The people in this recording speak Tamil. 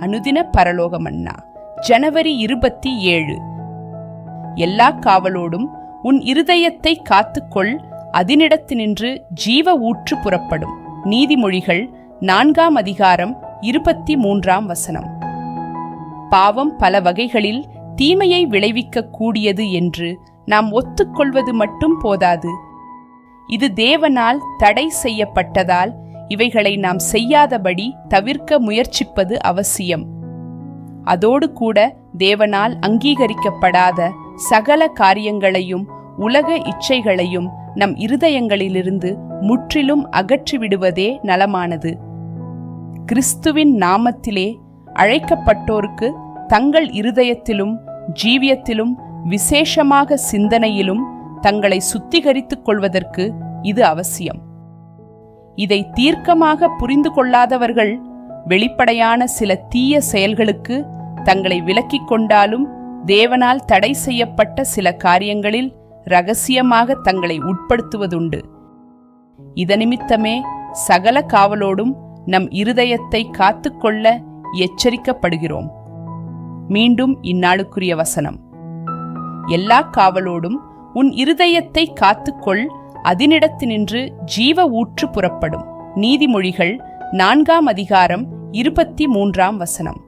அனுதின பரலோகமன்னா. ஜனவரி இருபத்தி ஏழு. எல்லா காவலோடும் உன் இருதயத்தை காத்துக்கொள் அதனிடத்தினின்று ஜீவ ஊற்று புறப்படும். நீதிமொழிகள் நான்காம் அதிகாரம் இருபத்தி மூன்றாம் வசனம். பாவம் பல வகைகளில் தீமையை விளைவிக்க கூடியது என்று நாம் ஒத்துக்கொள்வது மட்டும் போதாது. இது தேவனால் தடை செய்யப்பட்டதால் இவைகளை நாம் செய்யாதபடி தவிர்க்க முயற்சிப்பது அவசியம். அதோடு கூட தேவனால் அங்கீகரிக்கப்படாத சகல காரியங்களையும் உலக இச்சைகளையும் நம் இருதயங்களிலிருந்து முற்றிலும் அகற்றிவிடுவதே நலமானது. கிறிஸ்துவின் நாமத்திலே அழைக்கப்பட்டோருக்கு தங்கள் இருதயத்திலும் ஜீவியத்திலும் விசேஷமாக சிந்தனையிலும் தங்களை சுத்திகரித்துக் கொள்வதற்கு இது அவசியம். இதை தீர்க்கமாக புரிந்து கொள்ளாதவர்கள் வெளிப்படையான சில தீய செயல்களுக்கு தங்களை விலக்கிக் கொண்டாலும் தேவனால் தடை செய்யப்பட்ட சில காரியங்களில் ரகசியமாக தங்களை உட்படுத்துவதுண்டு. இதனிமித்தமே சகல காவலோடும் நம் இருதயத்தை காத்துக்கொள்ள எச்சரிக்கப்படுகிறோம். மீண்டும் இந்நாளுக்குரிய வசனம். எல்லா காவலோடும் உன் இருதயத்தை காத்துக்கொள் அதனிடத்தினின்று ஜீவ ஊற்று புறப்படும். நீதிமொழிகள் நான்காம் அதிகாரம் இருபத்தி மூன்றாம் வசனம்.